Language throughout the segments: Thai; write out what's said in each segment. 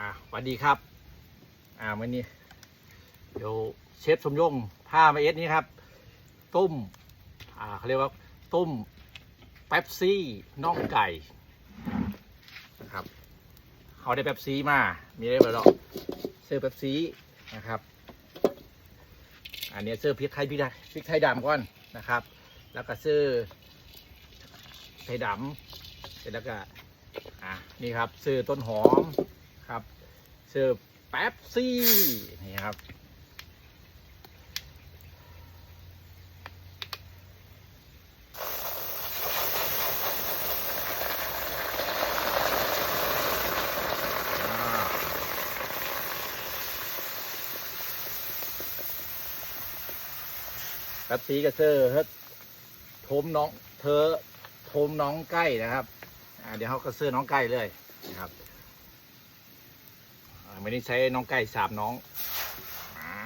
อ่าสวัสดีครับ อ่าวันนี้ เดี๋ยวเชฟสมยงพามาเอสนี้ครับ ต้ม อ่าเขาเรียกว่าต้มเป๊ปซี่น่องไก่นะครับเขาได้เป๊ปซี่มา มีได้แบบหรอกซื้อเป๊ปซี่นะครับ อันนี้ซื้อพริกไทยพริกไทยพริกไทยดำก่อนนะครับ แล้วก็ซื้อไทยดำเสร็จแล้วก็อะนี่ครับซื้อต้นหอม ครับซื้อแป๊บซี่นี่ครับ แป๊บซี่กับเซอร์เฮ็ดทมน้องเธอโทมน้องใกล้นะครับ เดี๋ยวเขาก็ซื้อน้องไก่เลยนะครับ ไม่ได้ใช้น้องไก่สามน้องอ่า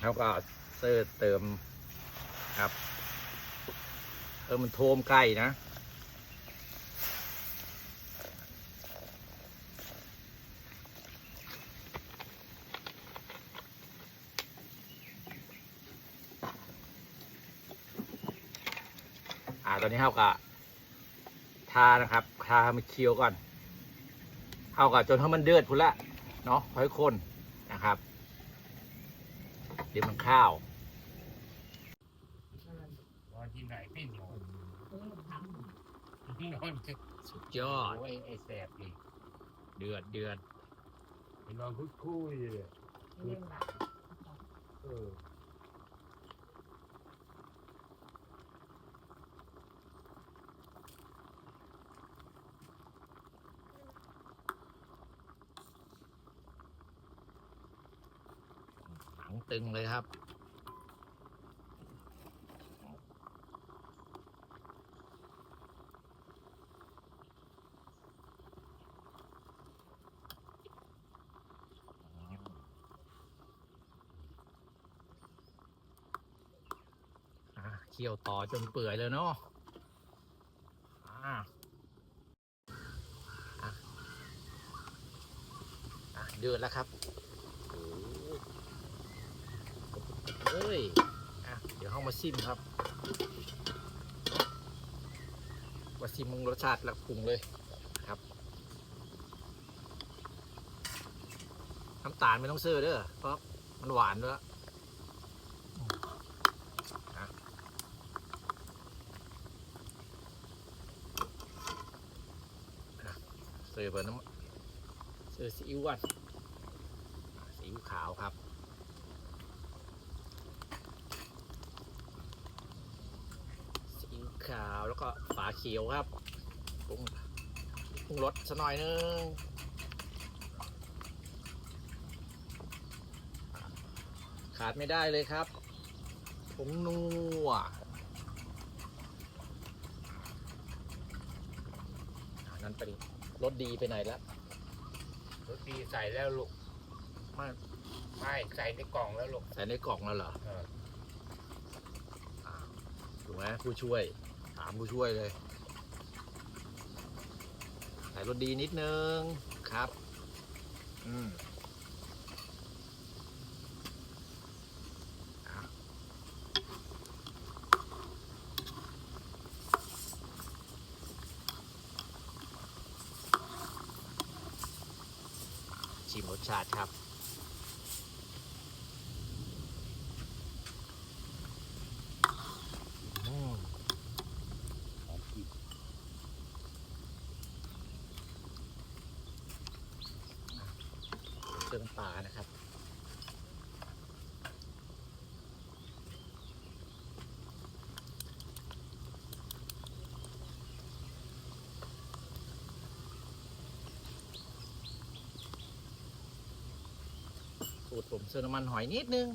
เขาก็ซื้อเติมครับเออมันโทมไก่นะ นนี้เฮาก็ทานะครับ ทาให้มันเคี้ยวก่อนเฮาก็จนให้มันเดือดพุ่นละเนาะค่อยคนนะครับ เดี๋ยวมันข้าวนอนที่ไหนพี่หนูนอนจะสุดยอดโอ้ยไอ้แสบนี่เดือดเดือดไปนอนคุยคุยๆเลยเออังตึงเลยครับ เคี่ยวต่อจนเปื่อยเลยเนาะอะอะอะเดือดแล้วครับโอ้ย เฮ้ยอะเดี๋ยวเข้ามาซิมครับมาซิมมึงรสชาติแล้วปรุงเลยครับน้ำตาลไม่ต้องซื้อเด้อเพราะมันหวานด้วยซื้อเบอร์น้ำซื้อซีอิ๊วอนอ่าซีอิ๊วขาวครับ ซีอิ๊ว ขาวแล้วก็ฝาเขียวครับปรุงปรุงรสสักหน่อยนึงขาดไม่ได้เลยครับผงนัวอ่านั่นไปดิรสดีไปไหนแล้วรถดีใส่แล้วลูกไม่ไม่ใส่ในกล่องแล้วลูกใส่ในกล่องแล้วเหรอเอออ่าถูกไหมผู้ช่วย ถามผู้ช่วยเลยใส่รสดีนิดนึงครับ อืมอะชิมรสชาติครับ อืม หอมพริก เครื่องปลานะครับ สูตรผมเสื้อน้ำมันหอยนิดนึง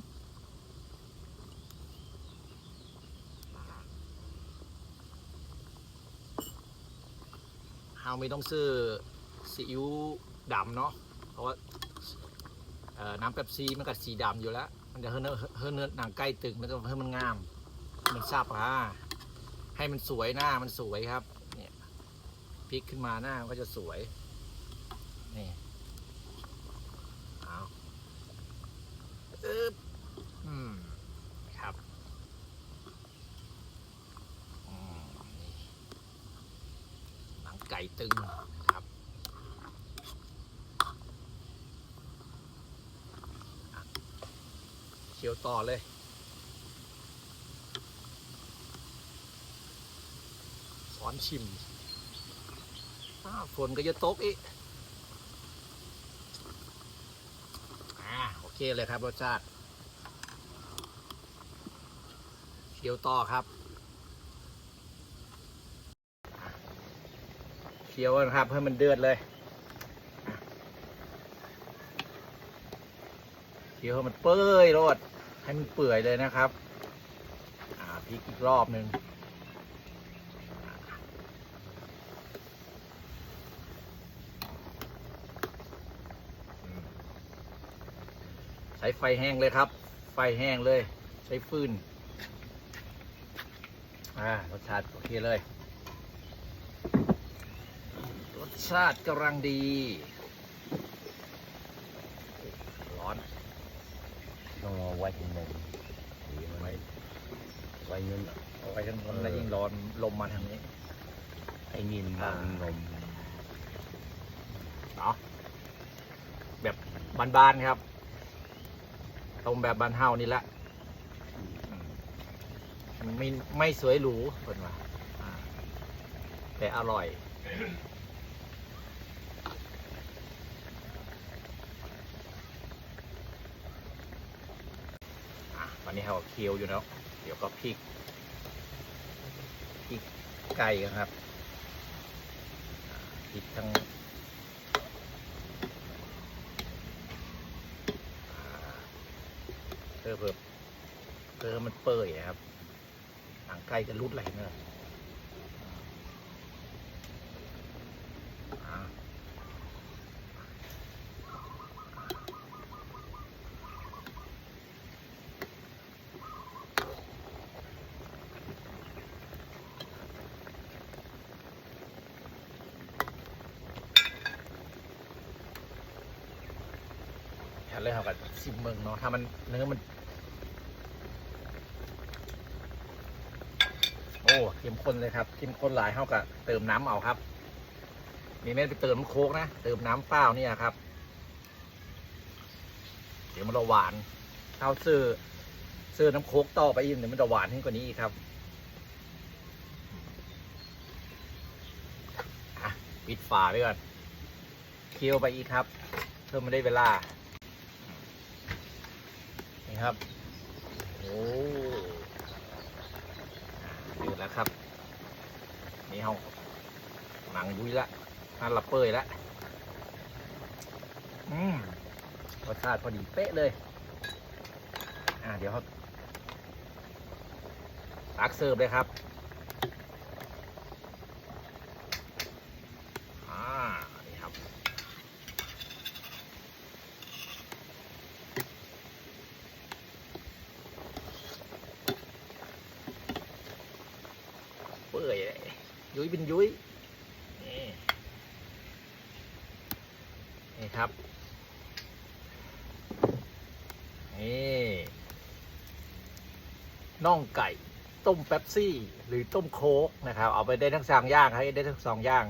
เฮาไม่ต้องซื้อซีอิ๊วดำเนาะเพราะว่า น้ำเป๊ปซี่มันก็สีดำอยู่แล้ว มันจะเฮ้เนื้อเฮ้เนื้อหนังไก่ตึงแล้วก็ให้มันงาม มันซาบอ่าให้มันสวยหน้ามันสวยครับ เนี่ยพลิกขึ้นมาหน้ามันก็จะสวย นี่เอาอึ๊บอืมครับอืมนี่หนังไก่ตึงครับอะ เคียวต่อเลย สอนชิมฝนก็จะตกอีกอ่าโอเคเลยครับรสชาติเคี่ยวต่อครับเคียวนะครับให้มันเดือดเลยอะเคี่ยวมันเปื่อยรดให้มันเปื่อยเลยนะครับ อ่าพริกอีกรอบหนึ่งใช้ไฟแห้งเลยครับ ไฟแห้งเลย ใช้ฟืนอ่ารสชาติโอเคเลย รสชาติกำลังดี ร้อน ต้องเอาไว้ที่หนึ่งหรือไว้ไว้ไว้นั่นเอาไว้ข้างบนแล้วยิ่งร้อนลมมาทางนี้ ไอ้นินบางนมเนาะแบบบานๆครับตรงแบบบานเฮานี่แหละอืมมันไม่ไม่สวยหรูเพิ่นว่าอ่าแต่อร่อย อะวั นนี้เราเคี่ยวอยู่เนาะเดี๋ยวก็พริกพริกไก่กันครับพริกทั้งเพื่อเพื่อเพื่อมันเปื่อยครับหนังไก่จะรุดไหลเนอะ แค่เลยครับกับซิมเมืองเนาะถ้ามันเนื้อมัน โอ้เข้มข้นเลยครับเข้มข้นหลายเท่ากับเติมน้ำเอาครับ มีแม่นไปเติมน้ำโค้กนะเติมน้ำเปล่าเนี่ยครับ เดี๋ยวมันจะหวานเข้าซื้อซื้อน้ำโค้กต่อไปอีกเดี๋ยวมันจะหวานขึ้นกว่านี้อีกครับปิดฝาไว้ก่อนเคี่ยวไปอีกครับเพิ่มมาได้เวลา นี่ครับ โอ้เดือดแล้วครับ นี่ห้องหนังบุ้ยละนั่นละเปยละอืมรสชาติพอดีเป๊ะเลย อ่าเดี๋ยวเขาตักเสิร์ฟเลยครับ อ่า นี่ครับ เปื่อยเลยยุ้ย เป็นยุ้ยนี่นี่ครับนี่น่องไก่ ต้มเป๊ปซี่ หรือต้มโค้กนะครับ เอาไปได้ทั้งสองอย่างให้ได้ทั้งสองอย่าง